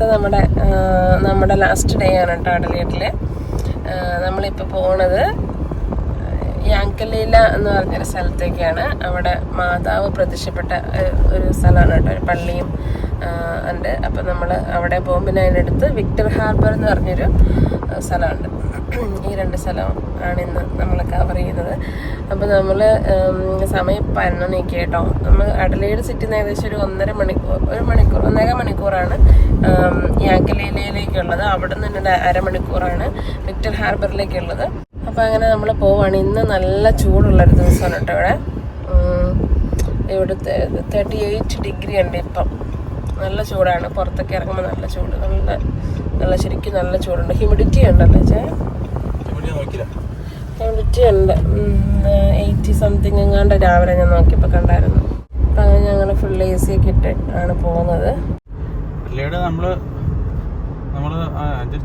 ഇന്നത്തെ നമ്മുടെ നമ്മുടെ ലാസ്റ്റ് ഡേ ആണ് കേട്ടോ അടലേറ്റിൽ നമ്മളിപ്പോൾ പോണത് യാങ്കലീല എന്ന് പറഞ്ഞൊരു സ്ഥലത്തേക്കാണ്. അവിടെ മാതാവ് പ്രത്യക്ഷപ്പെട്ട ഒരു സ്ഥലമാണ് കേട്ടോ ഒരു പള്ളിയും ഉണ്ട്. അപ്പം നമ്മൾ അവിടെ പോകുമ്പോൾ അതിനടുത്ത് വിക്ടർ ഹാർബർ എന്ന് പറഞ്ഞൊരു സ്ഥലമുണ്ട്. ഈ രണ്ട് സ്ഥലം ആണ് ഇന്ന് നമ്മൾ കവർ ചെയ്യുന്നത്. അപ്പോൾ നമ്മൾ സമയം പതിനൊന്നേക്ക് കേട്ടോ നമ്മൾ അഡലേഡ് സിറ്റിന്ന് ഏകദേശം ഒരു ഒന്നര മണിക്കൂർ ഒരു മണിക്കൂർ ഒന്നേകാൽ മണിക്കൂറാണ് യാക്കലയിലേക്കുള്ളത് അവിടെ നിന്ന് തന്നെ അരമണിക്കൂറാണ് വിക്ടർ ഹാർബറിലേക്കുള്ളത്. അപ്പോൾ അങ്ങനെ നമ്മൾ പോവാണ്. ഇന്ന് നല്ല ചൂടുള്ളൊരു ദിവസമാണ് കേട്ടോ ഇവിടെ. ഇവിടെ തേർട്ടി എയ്റ്റ് ഡിഗ്രി ഉണ്ട് ഇപ്പം. നല്ല ചൂടാണ്. പുറത്തൊക്കെ ഇറങ്ങുമ്പോൾ നല്ല ചൂട്. നല്ല നല്ല ശരിക്കും നല്ല ചൂടുണ്ട്. ഹ്യൂമിഡിറ്റി ഉണ്ടല്ലോ ചേ ഉണ്ട് എയ്റ്റി സംതിങ് എങ്ങാണ്ട് രാവിലെ ഞാൻ നോക്കിയപ്പോൾ കണ്ടായിരുന്നു. അപ്പം അങ്ങനെ ഞങ്ങൾ ഫുൾ എ സി ഒക്കെ ഇട്ട് ആണ് പോകുന്നത്. നമ്മൾ നമ്മൾ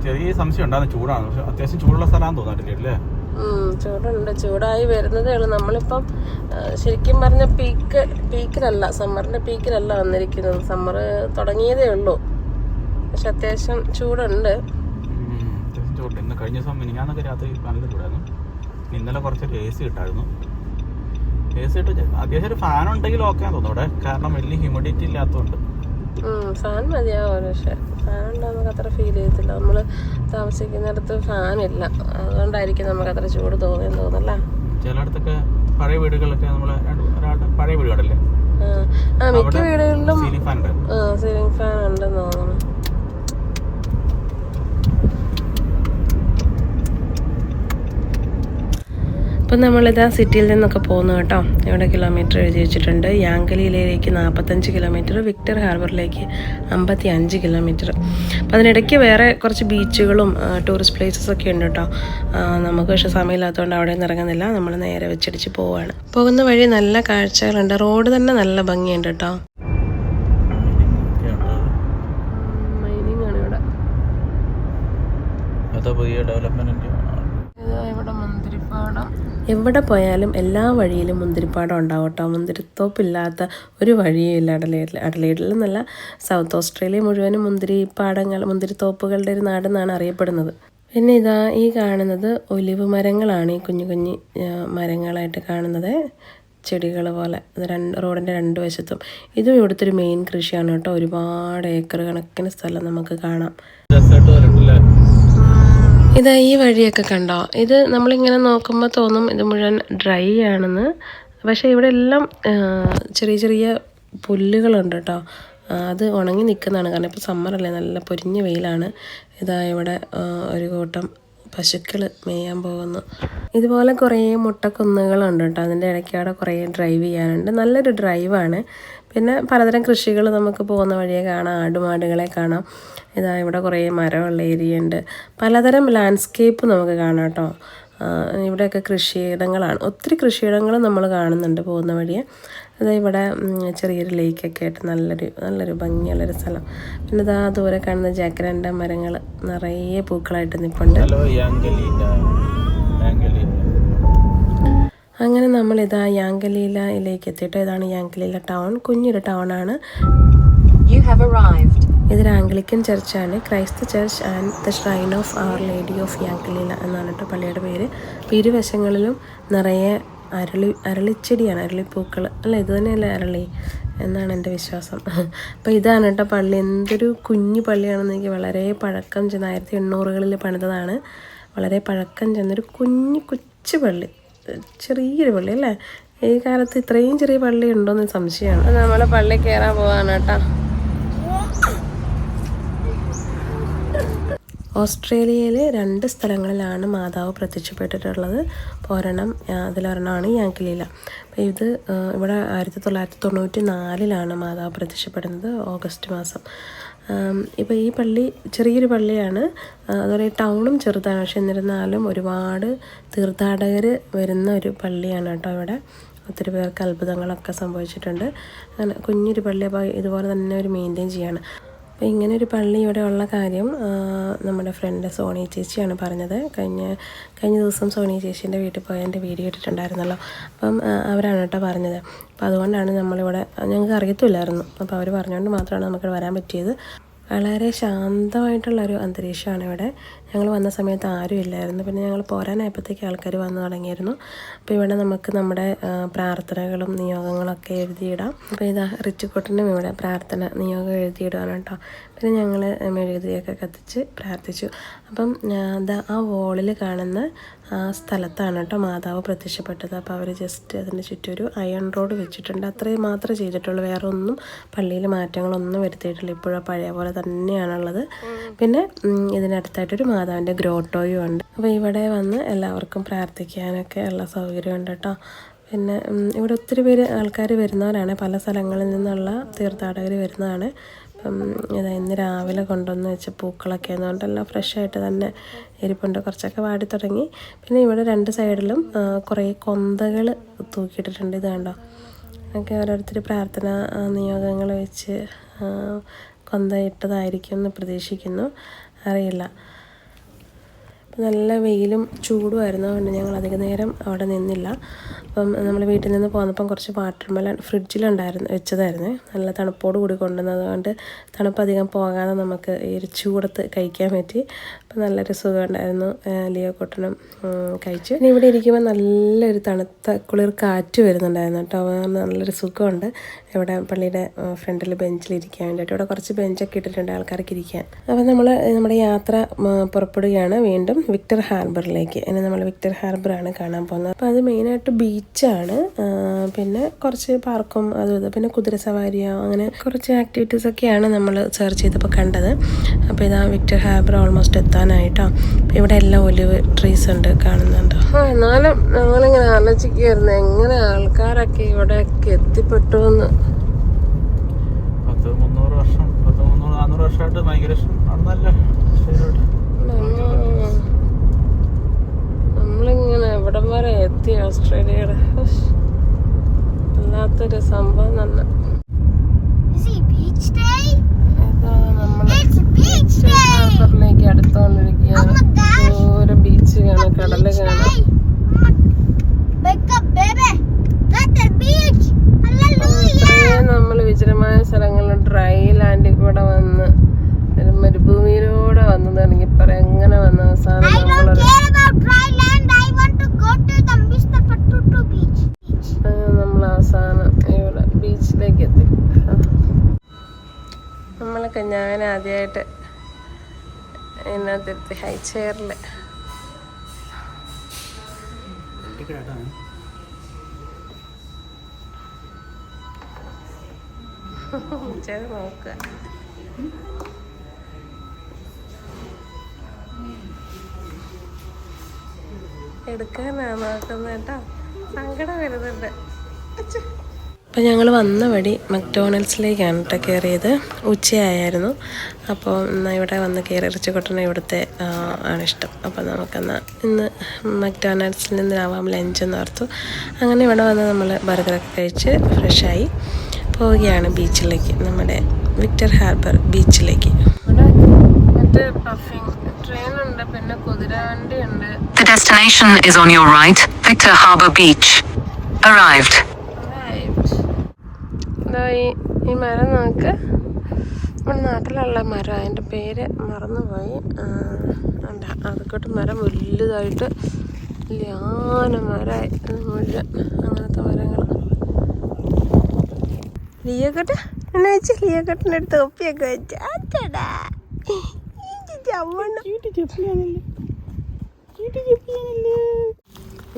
ചെറിയ സംശയം ഉണ്ടായിരുന്നു ചൂടാണ്. പക്ഷെ അത്യാവശ്യം ചൂടുള്ള സ്ഥലമാണെന്ന് തോന്നുന്നു അല്ലേ ഉം, ചൂടുണ്ട്. ചൂടായി വരുന്നതേ ഉള്ളൂ. നമ്മളിപ്പം ശരിക്കും പറഞ്ഞ പീക്ക് പീക്കിലല്ല സമ്മറിന്റെ പീക്കിലല്ല വന്നിരിക്കുന്നത്. സമ്മർ തുടങ്ങിയതേ ഉള്ളൂ. പക്ഷെ അത്യാവശ്യം ചൂടുണ്ട്. അത്യാവശ്യം ഇന്ന് കഴിഞ്ഞ ദിവസം മിനിഞ്ഞാന്നൊക്കെ രാത്രി നല്ല ചൂടായിരുന്നു ഇന്നലെ കുറച്ചൊരു എ സി ഇട്ടായിരുന്നു. എ സി ഇട്ട് അത്യാവശ്യം ഒരു ഫാൻ ഉണ്ടെങ്കിൽ ഓക്കെ തോന്നുന്നു. ഇവിടെ കാരണം വലിയ ഹ്യൂമിഡിറ്റി ഇല്ലാത്തതുകൊണ്ട്. ഫാൻ മതിയാവും പക്ഷേ. ഫാൻ ഉണ്ടാകുമ്പോൾ നമുക്ക് അത്ര ഫീൽ ചെയ്യത്തില്ല. നമ്മൾ താമസിക്കുന്നിടത്ത് ഫാൻ ഇല്ല. അതുകൊണ്ടായിരിക്കും നമുക്ക് അത്ര ചൂട് തോന്നിയെന്ന് തോന്നല്ലേ ചിലയിടത്തൊക്കെ പഴയ വീടുകളിലൊക്കെ നമ്മൾ പഴയ വീട് ആ. മിക്ക വീടുകളിലും ഉണ്ട് സീലിംഗ് ഫാൻ ഉണ്ടെന്ന് തോന്നുന്നു. അപ്പം നമ്മളിതാ സിറ്റിയിൽ നിന്നൊക്കെ പോകുന്നു കേട്ടോ. ഇവിടെ കിലോമീറ്റർ എഴുതി വെച്ചിട്ടുണ്ട്. യാങ്കലിയിലേക്ക് നാൽപ്പത്തഞ്ച് കിലോമീറ്റർ വിക്ടർ ഹാർബറിലേക്ക് അമ്പത്തി അഞ്ച് കിലോമീറ്റർ അപ്പം അതിനിടയ്ക്ക് വേറെ കുറച്ച് ബീച്ചുകളും ടൂറിസ്റ്റ് പ്ലേസസ് ഒക്കെ ഉണ്ട് കേട്ടോ. നമുക്ക് പക്ഷേ സമയമില്ലാത്തതുകൊണ്ട് അവിടെ നിന്ന് ഇറങ്ങുന്നില്ല. നമ്മൾ നേരെ വെച്ചടിച്ച് പോവാണ്. പോകുന്ന വഴി നല്ല കാഴ്ചകളുണ്ട്. റോഡ് തന്നെ നല്ല ഭംഗിയുണ്ട് കേട്ടോ. പുതിയ ഡെവലപ്മെന്റ് ഇതാ ഇവിടെ മുന്തിരിപ്പാടം. എവിടെ പോയാലും എല്ലാ വഴിയിലും മുന്തിരിപ്പാടം ഉണ്ടാവും കേട്ടോ മുന്തിരിത്തോപ്പില്ലാത്ത ഒരു വഴിയും ഇല്ല. അഡലേഡിൽ അഡലേഡിൽ എന്നല്ല സൗത്ത് ഓസ്ട്രേലിയ മുഴുവനും മുന്തിരിപ്പാടങ്ങൾ മുന്തിരിത്തോപ്പുകളുടെ ഒരു നാടെന്നാണ് അറിയപ്പെടുന്നത്. പിന്നെ ഇതാ ഈ കാണുന്നത് ഒലിവ് മരങ്ങളാണ്. ഈ കുഞ്ഞു കുഞ്ഞു മരങ്ങളായിട്ട് കാണുന്നത് ചെടികൾ പോലെ. രണ്ട് റോഡിന്റെ രണ്ട് വശത്തും. ഇതും ഇവിടുത്തെ ഒരു മെയിൻ കൃഷിയാണ് കേട്ടോ. ഒരുപാട് ഏക്കർ കണക്കിന് സ്ഥലം നമുക്ക് കാണാം. ഇതാ ഈ വഴിയൊക്കെ കണ്ടോ? ഇത് നമ്മളിങ്ങനെ നോക്കുമ്പോൾ തോന്നും ഇത് മുഴുവൻ ഡ്രൈ ആണെന്ന്. പക്ഷേ ഇവിടെ എല്ലാം ചെറിയ ചെറിയ പുല്ലുകളുണ്ട് കേട്ടോ. അത് ഉണങ്ങി നിൽക്കുന്നതാണ് കാരണം ഇപ്പോൾ സമ്മറല്ലേ നല്ല പൊരിഞ്ഞ വെയിലാണ്. ഇതാ ഇവിടെ ഒരു കൂട്ടം പശുക്കൾ മേയാൻ പോകുന്നു. ഇതുപോലെ കുറേ മുട്ടക്കുന്നുകളുണ്ട് കേട്ടോ. അതിന്റെ ഇടയ്ക്ക് അവിടെ കുറേ ഡ്രൈവ് ചെയ്യാനുണ്ട്. നല്ലൊരു ഡ്രൈവാണ്. പിന്നെ പലതരം കൃഷികൾ നമുക്ക് പോകുന്ന വഴിയെ കാണാം. ആടുമാടുകളെ കാണാം. ഇതാ ഇവിടെ കുറേ മരമുള്ള ഏരിയ ഉണ്ട് പലതരം ലാൻഡ്സ്കേപ്പ് നമുക്ക് കാണാം കേട്ടോ. ഇവിടെയൊക്കെ കൃഷിയിടങ്ങളാണ്. ഒത്തിരി കൃഷിയിടങ്ങൾ നമ്മൾ കാണുന്നുണ്ട് പോകുന്ന വഴിയെ. അത് ഇവിടെ ചെറിയൊരു ലേക്കൊക്കെ ആയിട്ട് നല്ലൊരു നല്ലൊരു ഭംഗിയുള്ളൊരു സ്ഥലം. പിന്നെ ഇതാ ദൂരെ കാണുന്ന ജാക്കരണ്ട മരങ്ങൾ നിറയെ പൂക്കളായിട്ട് നിൽപ്പുണ്ട് അങ്ങനെ നമ്മൾ ഇതാ യാങ്കലീലയിലേക്ക് എത്തിയിട്ട് ഇതാണ് യാങ്കലീല ടൗൺ. കുഞ്ഞൊരു ടൗൺ ആണ് യു ഹാവ് arrived. ഇതൊരു Anglican ചർച്ചാണ്. Christ church and the shrine of our lady of Yankalilla എന്നാണ് കേട്ടോ പള്ളിയുടെ പേര്. അപ്പോൾ ഇരുവശങ്ങളിലും നിറയെ അരളി അരളിച്ചെടിയാണ്. അരളിപ്പൂക്കൾ അല്ല? ഇത് തന്നെയല്ലേ അരളി എന്നാണ് എന്റെ വിശ്വാസം. അപ്പോൾ ഇതാണ് കേട്ടോ പള്ളി. എന്തൊരു കുഞ്ഞു പള്ളിയാണെന്ന് എനിക്ക് വളരെ പഴക്കം ചെന്ന് ആയിരത്തി എണ്ണൂറുകളിൽ പണിതതാണ്. വളരെ പഴക്കം ചെന്നൊരു കുഞ്ഞു കൊച്ചു പള്ളി. ചെറിയൊരു പള്ളി അല്ലേ? ഈ കാലത്ത് ഇത്രയും ചെറിയ പള്ളി ഉണ്ടോയെന്ന് സംശയമാണ്. നമ്മൾ പള്ളി കയറാൻ പോവാണ് കേട്ടോ. ഓസ്ട്രേലിയയിലെ രണ്ട് സ്ഥലങ്ങളിലാണ് മാതാവ് പ്രത്യക്ഷപ്പെട്ടിട്ടുള്ളത്. പോരണം അതിലൊരെണ്ണമാണ് യാങ്കിലീല അപ്പോൾ ഇത് ഇവിടെ ആയിരത്തി തൊള്ളായിരത്തി തൊണ്ണൂറ്റി നാലിലാണ് മാതാവ് പ്രത്യക്ഷപ്പെടുന്നത് ഓഗസ്റ്റ് മാസം. ഇപ്പോൾ ഈ പള്ളി ചെറിയൊരു പള്ളിയാണ്. അതുപോലെ ടൗണും ചെറുതാണ്. പക്ഷെ എന്നിരുന്നാലും ഒരുപാട് തീർത്ഥാടകർ വരുന്ന ഒരു പള്ളിയാണ് കേട്ടോ ഇവിടെ. ഒത്തിരി പേർക്ക് അത്ഭുതങ്ങളൊക്കെ സംഭവിച്ചിട്ടുണ്ട്. അങ്ങനെ കുഞ്ഞൊരു പള്ളി അപ്പോൾ ഇതുപോലെ തന്നെ ഒരു മെയിന്റെയിൻ ചെയ്യാണ്. അപ്പോൾ ഇങ്ങനെ ഒരു പള്ളി ഇവിടെ ഉള്ള കാര്യം നമ്മുടെ ഫ്രണ്ട് സോണി ചേച്ചിയാണ് പറഞ്ഞത്. കഴിഞ്ഞ കഴിഞ്ഞ ദിവസം സോണി ചേച്ചീന്റെ വീട്ടിൽ പോയി എന്റെ വീഡിയോ ഇട്ടിട്ടുണ്ടായിരുന്നല്ലോ. അപ്പം അവരാണ് കേട്ടോ പറഞ്ഞത്. അപ്പോൾ അതുകൊണ്ടാണ് നമ്മളിവിടെ ഞങ്ങൾക്ക് അറിയത്തില്ലായിരുന്നു. അപ്പോൾ അവർ പറഞ്ഞുകൊണ്ട് മാത്രമാണ് നമുക്ക് വരാൻ പറ്റിയത്. വളരെ ശാന്തമായിട്ടുള്ളൊരു അന്തരീക്ഷമാണ് ഇവിടെ. ഞങ്ങൾ വന്ന സമയത്ത് ആരും ഇല്ലായിരുന്നു. പിന്നെ ഞങ്ങൾ പോരാനായപ്പോഴത്തേക്ക് ആൾക്കാർ വന്നു തുടങ്ങിയിരുന്നു. അപ്പോൾ ഇവിടെ നമുക്ക് നമ്മുടെ പ്രാർത്ഥനകളും നിയോഗങ്ങളൊക്കെ എഴുതിയിടാം. അപ്പോൾ ഇതാ റിച്ചുക്കുട്ടനും ഇവിടെ പ്രാർത്ഥന നിയോഗം എഴുതിയിടാണ് കേട്ടോ. പിന്നെ ഞങ്ങൾ മെഴുകുതിരിയൊക്കെ കത്തിച്ച് പ്രാർത്ഥിച്ചു. അപ്പം ആ, വോളിൽ കാണുന്ന ആ സ്ഥലത്താണ് കേട്ടോ മാതാവ് പ്രത്യക്ഷപ്പെട്ടത്. അപ്പോൾ അവർ ജസ്റ്റ് അതിന്റെ ചുറ്റും ഒരു അയൺ റോഡ് വെച്ചിട്ടുണ്ട്. അത്രയും മാത്രമേ ചെയ്തിട്ടുള്ളൂ. വേറെ ഒന്നും പള്ളിയിൽ മാറ്റങ്ങളൊന്നും വരുത്തിയിട്ടില്ല. ഇപ്പോഴും പഴയ പോലെ തന്നെയാണുള്ളത്. പിന്നെ ഇതിനടുത്തായിട്ടൊരു ഇതിനടുത്തായിട്ടൊരു മാതാവിന്റെ ഗ്രോട്ടോയും ഉണ്ട്. അപ്പോൾ ഇവിടെ വന്ന് എല്ലാവർക്കും പ്രാർത്ഥിക്കാനൊക്കെ ഉള്ള സൗകര്യമുണ്ട് കേട്ടോ. പിന്നെ ഇവിടെ ഒത്തിരി പേര് ആൾക്കാർ വരുന്നവരാണ്. പല സ്ഥലങ്ങളിൽ നിന്നുള്ള തീർത്ഥാടകർ വരുന്നതാണ്. അപ്പം ഇതാ ഇന്ന് രാവിലെ കൊണ്ടുവന്ന് വെച്ച പൂക്കളൊക്കെ ആയതുകൊണ്ട് എല്ലാം ഫ്രഷായിട്ട് തന്നെ ഇരിപ്പുണ്ട്. കുറച്ചൊക്കെ വാടി തുടങ്ങി. പിന്നെ ഇവിടെ രണ്ട് സൈഡിലും കുറേ കൊന്തകൾ തൂക്കിയിട്ടിട്ടുണ്ട്. ഇത് കണ്ടോ? ഒക്കെ ഓരോരുത്തർ പ്രാർത്ഥന നിയോഗങ്ങൾ വെച്ച് ആ, കൊന്ത ഇട്ടതായിരിക്കും എന്ന് പ്രതീക്ഷിക്കുന്നു. അറിയില്ല. നല്ല വെയിലും ചൂടുമായിരുന്നു അതുകൊണ്ട് ഞങ്ങൾ അധിക നേരം അവിടെ നിന്നില്ല. അപ്പം നമ്മൾ വീട്ടിൽ നിന്ന് പോന്നപ്പം കുറച്ച് വാട്ടർ മെലൺ ഫ്രിഡ്ജിലുണ്ടായിരുന്നു വെച്ചതായിരുന്നു. നല്ല തണുപ്പോട് കൂടി കൊണ്ടുവന്നത്. കൊണ്ട് തണുപ്പ് അധികം പോകാതെ നമുക്ക് ഈ ഒരു ചൂടത്ത് കഴിക്കാൻ പറ്റി. നല്ലൊരു സുഖമുണ്ടായിരുന്നു ലിയോ കോട്ടനും കഴിച്ചു. പിന്നെ ഇവിടെ ഇരിക്കുമ്പോൾ നല്ലൊരു തണുത്ത കുളിർ കാറ്റ് വരുന്നുണ്ടായിരുന്നു കേട്ടോ. നല്ലൊരു സുഖമുണ്ട്. ഇവിടെ പള്ളിയുടെ ഫ്രണ്ടിൽ ബെഞ്ചിൽ ഇരിക്കാൻ വേണ്ടിയിട്ട്. ഇവിടെ കുറച്ച് ബെഞ്ചൊക്കെ ഇട്ടിട്ടുണ്ട് ആൾക്കാർക്ക് ഇരിക്കാൻ. അപ്പോൾ നമ്മൾ നമ്മുടെ യാത്ര പുറപ്പെടുകയാണ് വീണ്ടും വിക്ടർ ഹാർബറിലേക്ക്. ഇനി നമ്മൾ വിക്ടർ ഹാർബറാണ് കാണാൻ പോകുന്നത്. അപ്പോൾ അത് മെയിനായിട്ട് ബീച്ചാണ്. പിന്നെ കുറച്ച് പാർക്കും അതും ഇത്. പിന്നെ കുതിര സവാരിയോ അങ്ങനെ കുറച്ച് ആക്ടിവിറ്റീസൊക്കെയാണ് നമ്മൾ സെർച്ച് ചെയ്തപ്പോൾ കണ്ടത്. അപ്പോൾ ഇതാ വിക്ടർ ഹാർബർ ഓൾമോസ്റ്റ് എത്താനായിട്ടോ അപ്പോൾ ഇവിടെ എല്ലാം ഒലിവ് ട്രീസ് ഉണ്ട് കാണുന്നുണ്ട്? ആ എന്നാലും ഞങ്ങളിങ്ങനെ ആലോചിക്കുകയായിരുന്നു എങ്ങനെ ആൾക്കാരൊക്കെ ഇവിടെയൊക്കെ എത്തിപ്പെട്ടു എന്ന് വർഷമായിട്ട് നമ്മളിങ്ങനെ എവിടം വരെ എത്തി ഓസ്ട്രേലിയയുടെ. ഉഫ്. വല്ലാത്തൊരു സംഭവം തന്നെ. Is day! ഹാർബറിലേക്ക് gosh. ദൂരെ ബീച്ച് കാണാം കടൽ കാണാം! ഇത്രയും നമ്മൾ വിചിരമായ സ്ഥലങ്ങളിൽ ഡ്രൈ ലാൻഡിൽ കൂടെ വന്ന് ഒരു മരുഭൂമിയിലൂടെ തുടങ്ങി പറയാം എങ്ങനെ വന്ന അവസാനം നമ്മളൊരു. നമ്മൾ അവസാനം ഇവിടെ ബീച്ചിലേക്ക് എത്തി നമ്മളൊക്കെ ഞാൻ ആദ്യമായിട്ട് ഇതിനകത്തെത്തി ഹൈ ചെയറിൽ ചെറു നോക്കുക എടുക്കാനാ നോക്കുന്നത് കേട്ടോ സങ്കടം വരുന്നുണ്ട്. അപ്പോൾ ഞങ്ങൾ വന്ന വഴി മക്ഡോണൽഡ്സിലേക്കാണ് കേട്ടോ കയറിയത് ഉച്ചയായിരുന്നു അപ്പോൾ എന്നാൽ ഇവിടെ വന്ന് കയറി ഇറച്ചി കൊട്ടണ ഇവിടുത്തെ ആണിഷ്ടം ആണ് ഇഷ്ടം. അപ്പോൾ നമുക്കെന്നാൽ ഇന്ന് മക്ഡോണൽഡ്സിൽ നിന്നാവാം ലഞ്ച് എന്ന് ഓർത്തു. അങ്ങനെ ഇവിടെ വന്ന് നമ്മൾ ബർഗറൊക്കെ കഴിച്ച് ഫ്രഷായി പോവുകയാണ് ബീച്ചിലേക്ക് നമ്മുടെ വിക്ടർ ഹാർബർ ബീച്ചിലേക്ക്. ഇവിടെ മറ്റേ പഫിങ് ട്രെയിൻ ഉണ്ട് പിന്നെ കുതിരവണ്ടി ഉണ്ട് The destination is on your right, Victor Harbour Beach. Arrived. ഇതാ ഈ ഈ മരം നമുക്ക് നമ്മുടെ നാട്ടിലുള്ള മരം. അതിന്റെ പേര് മറന്നുപോയി. അല്ല ഉണ്ട് അതൊക്കെ മരം വലുതായിട്ട് ലിയാന മരമായി. മുഴുവൻ അങ്ങനത്തെ മരങ്ങൾ ലിയക്കട്ട്? എന്നെ വെച്ച് ലിയക്കട്ടിന്റെ അടുത്ത് തൊപ്പിയൊക്കെ വെച്ച്. അച്ചടാ.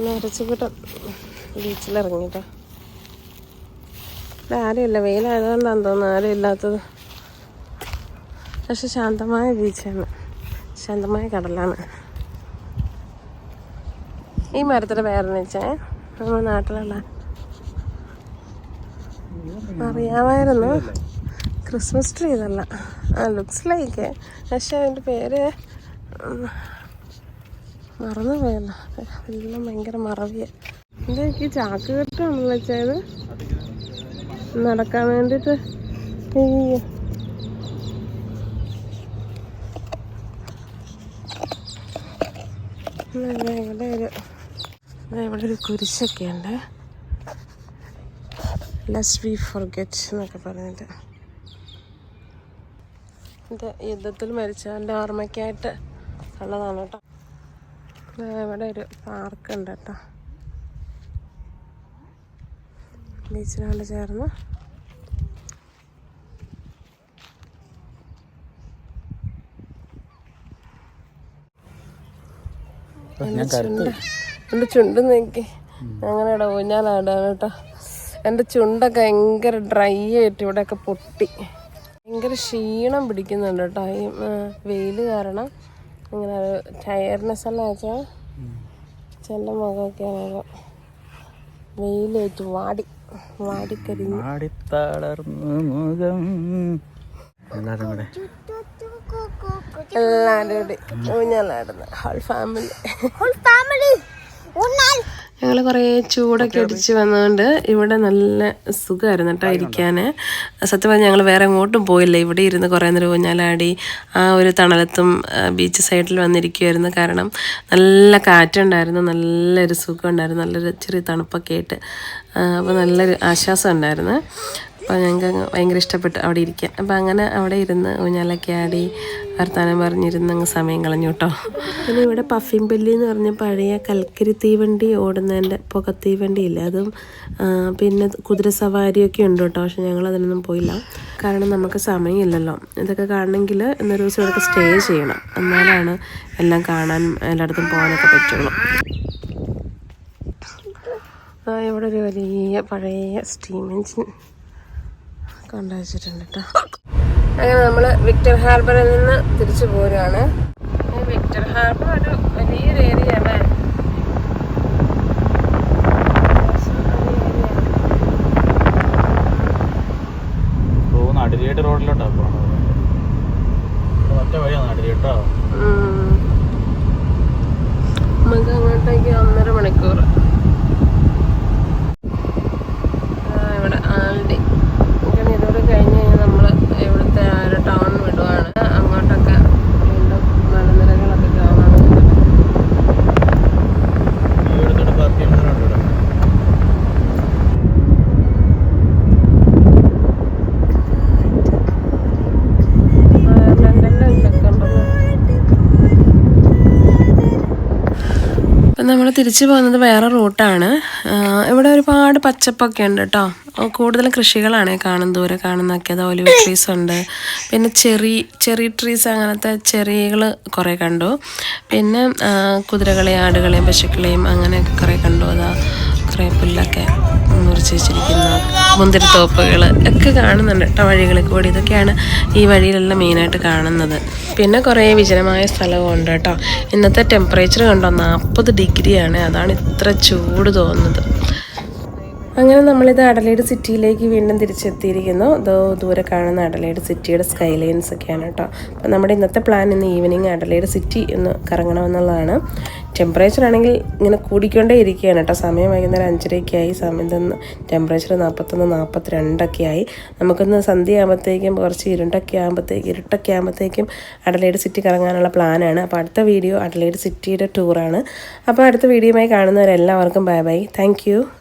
നരച്ചുകൂട്ടം ബീച്ചിലിറങ്ങിട്ടോ. ആരുമില്ല വെയിലായതുകൊണ്ടാന്ന് തോന്നുന്നു ആരും ഇല്ലാത്തത്. പക്ഷെ ശാന്തമായ ബീച്ചാണ്. ശാന്തമായ കടലാണ്. ഈ മരത്തിന്റെ പേരെന്ന് വെച്ചേ നമ്മുടെ നാട്ടിലുള്ള അറിയാമായിരുന്നു. ക്രിസ്മസ് ട്രീ ഇതല്ല. ആ ലുക്സ് ലൈക്ക് പക്ഷെ അതിന്റെ പേര് മറന്നു പോയല്ലോ എല്ലാം ഭയങ്കര മറവിയ. എന്താ എനിക്ക് ചാക്ക് കെട്ടാണെന്ന് വെച്ചത് നടക്കാൻ വേണ്ടിട്ട് ഇവിടെ ഒരു ഇവിടെ കുരിശൊക്കെ ഉണ്ട്. ലെസ് വി ഫോർഗെറ്റ് എന്നൊക്കെ പറഞ്ഞിട്ട്. യുദ്ധത്തിൽ മരിച്ചവന്റെ ഓർമ്മയ്ക്കായിട്ട് ഉള്ളതാണ് കേട്ടോ. ഇവിടെ ഒരു പാർക്ക് ഉണ്ട് കേട്ടോ. ബീച്ചിനോട് ചേർന്ന്. എന്റെ ചുണ്ട്. നീക്കി. അങ്ങനെ ഇട ഊഞ്ഞാലാടാ കേട്ടോ. എന്റെ ചുണ്ടൊക്കെ ഭയങ്കര ഡ്രൈ ആയിട്ട് ഇവിടെയൊക്കെ പൊട്ടി. ഭയങ്കര ക്ഷീണം പിടിക്കുന്നുണ്ട് കേട്ടോ. ഈ വെയിൽ കാരണം ഇങ്ങനെ ടയർനെസ് എല്ലാം വെച്ചാൽ ചെല്ലം മുഖമൊക്കെയാണ് വെയിലേറ്റ് വാടി വാടിക്കരിഞ്ഞു. വാടിത്തളർന്നു മുഖം. എല്ലാരും കൂടെ. എല്ലാവരും കൂടി ഊഞ്ഞാലാടുന്നു. Whole family whole family Unal. ഞങ്ങൾ കുറേ ചൂടൊക്കെ അടിച്ച് വന്നതുകൊണ്ട് ഇവിടെ നല്ല സുഖമായിരുന്നു കേട്ടോ ഇരിക്കാൻ സത്യം പറഞ്ഞാൽ ഞങ്ങൾ വേറെ എങ്ങോട്ടും പോയില്ല. ഇവിടെ ഇരുന്ന് കുറേ നേരം ഊഞ്ഞാലാടി ആ ഒരു തണലത്തും ബീച്ച് സൈഡിൽ വന്നിരിക്കുമായിരുന്നു കാരണം നല്ല കാറ്റുണ്ടായിരുന്നു നല്ലൊരു സുഖം ഉണ്ടായിരുന്നു നല്ലൊരു ചെറിയ തണുപ്പൊക്കെ ആയിട്ട്. അപ്പോൾ നല്ലൊരു ആശ്വാസം ഉണ്ടായിരുന്നു. അപ്പോൾ ഞങ്ങൾക്ക് ഭയങ്കര ഇഷ്ടപ്പെട്ടു അവിടെ ഇരിക്കാൻ. അപ്പോൾ അങ്ങനെ അവിടെ ഇരുന്ന് ഊഞ്ഞാലൊക്കെ ആടി വർത്താനം പറഞ്ഞിരുന്ന് അങ്ങ് സമയം കളഞ്ഞു കേട്ടോ പിന്നെ ഇവിടെ പഫിംപല്ലി എന്ന് പറഞ്ഞ പഴയ കൽക്കരി തീവണ്ടി ഓടുന്നതിന്റെ പുക തീവണ്ടി ഇല്ല? അതും പിന്നെ കുതിര സവാരിയൊക്കെ ഉണ്ട് കേട്ടോ പക്ഷെ ഞങ്ങൾ അതിനൊന്നും പോയില്ല. കാരണം നമുക്ക് സമയമില്ലല്ലോ. ഇതൊക്കെ കാണണമെങ്കിൽ ഇന്നൊരു ദിവസം ഇവിടെയൊക്കെ സ്റ്റേ ചെയ്യണം. എന്നാലാണ് എല്ലാം കാണാൻ എല്ലായിടത്തും പോകാനൊക്കെ പറ്റുള്ളൂ. ഇവിടെ ഒരു വലിയ പഴയ സ്റ്റീം എഞ്ചിൻ കൊണ്ടുവച്ചിട്ടുണ്ട് കേട്ടോ അങ്ങനെ നമ്മൾ വിക്ടർ ഹാർബറിൽ നിന്ന് തിരിച്ചു പോരുകയാണ് വിക്ടർ ഹാർബർ ഒരു വലിയൊരു ഏരിയ അല്ലേ പോകുന്ന അടിലേട്ട് റോഡിലോട്ടാ പോണത് ഒറ്റ വഴിയാണ് അടിലേട്ടോ ഉം. നമുക്ക് അങ്ങോട്ടേക്ക് ഒന്നര മണിക്കൂർ ആ, ഇവിടെ ആൽഡി ഇങ്ങനെ ഇതോടെ കഴിഞ്ഞ് കഴിഞ്ഞാൽ നമ്മൾ ഇവിടുത്തെ ആ ഒരു ടൗൺ വിടുവാണ് അങ്ങോട്ടൊക്കെ വീണ്ടും മലനിരകളൊക്കെ കാണാൻ ഈ ഇവിടുത്തെ പാർക്ക് ചെയ്യുന്നവരുണ്ട് ഇവിടെ അപ്പം നമ്മൾ തിരിച്ചു പോകുന്നത് വേറെ റൂട്ടാണ്. ഇവിടെ ഒരുപാട് പച്ചപ്പൊക്കെ ഉണ്ട് കേട്ടോ കൂടുതലും കൃഷികളാണ് കാണും ദൂരെ കാണുന്നൊക്കെ അത് ഒലിവ് ട്രീസ് ഉണ്ട്. പിന്നെ ചെറി ചെറി ട്രീസ് അങ്ങനത്തെ ചെറികൾ കുറേ കണ്ടു. പിന്നെ കുതിരകളെയും ആടുകളെയും പശുക്കളെയും അങ്ങനെയൊക്കെ കുറേ കണ്ടു. അതാ കുറേ പുല്ലൊക്കെ. മുറിച്ച് വെച്ചിരിക്കുന്ന മുന്തിരിത്തോപ്പുകൾ ഒക്കെ കാണുന്നുണ്ട് കേട്ടോ വഴികളിൽ കൂടി. ഇതൊക്കെയാണ് ഈ വഴിയിലെല്ലാം മെയിനായിട്ട് കാണുന്നത്. പിന്നെ കുറേ വിജനമായ സ്ഥലവും ഉണ്ട് കേട്ടോ. ഇന്നത്തെ ടെമ്പറേച്ചർ കണ്ടോ? നാൽപ്പത് ഡിഗ്രിയാണ്. അതാണ് ഇത്ര ചൂട് തോന്നുന്നത്. അങ്ങനെ നമ്മളിത് അഡലേഡ് സിറ്റിയിലേക്ക് വീണ്ടും തിരിച്ചെത്തിയിരിക്കുന്നു. ഇതോ ദൂരെ കാണുന്ന അഡലേഡ് സിറ്റിയുടെ സ്കൈ ലൈൻസ് ഒക്കെയാണ് കേട്ടോ. അപ്പോൾ നമ്മുടെ ഇന്നത്തെ പ്ലാൻ ഇന്ന് ഈവനിങ് അഡലേഡ് സിറ്റി ഒന്ന് കറങ്ങണമെന്നുള്ളതാണ്. ടെമ്പറേച്ചർ ആണെങ്കിൽ ഇങ്ങനെ കൂടിക്കൊണ്ടേ ഇരിക്കുകയാണ് കേട്ടോ. സമയം വൈകുന്നേരം അഞ്ചരയൊക്കെ ആയി. സമയം തന്നെ ടെമ്പറേച്ചർ നാൽപ്പത്തൊന്ന് നാൽപ്പത്തിരണ്ടൊക്കെ ആയി. നമുക്കൊന്ന് സന്ധ്യ ആകുമ്പോഴത്തേക്കും കുറച്ച് ഇരുണ്ടൊക്കെ ആകുമ്പോഴത്തേക്കും ഇരുട്ടൊക്കെ ആകുമ്പോഴത്തേക്കും അഡലേഡ് സിറ്റി കറങ്ങാനുള്ള പ്ലാനാണ് അപ്പോൾ അടുത്ത വീഡിയോ അഡലേഡ് സിറ്റിയുടെ ടൂറാണ് അപ്പോൾ അടുത്ത വീഡിയോയുമായി കാണുന്നവരെല്ലാവർക്കും ബൈ ബൈ താങ്ക്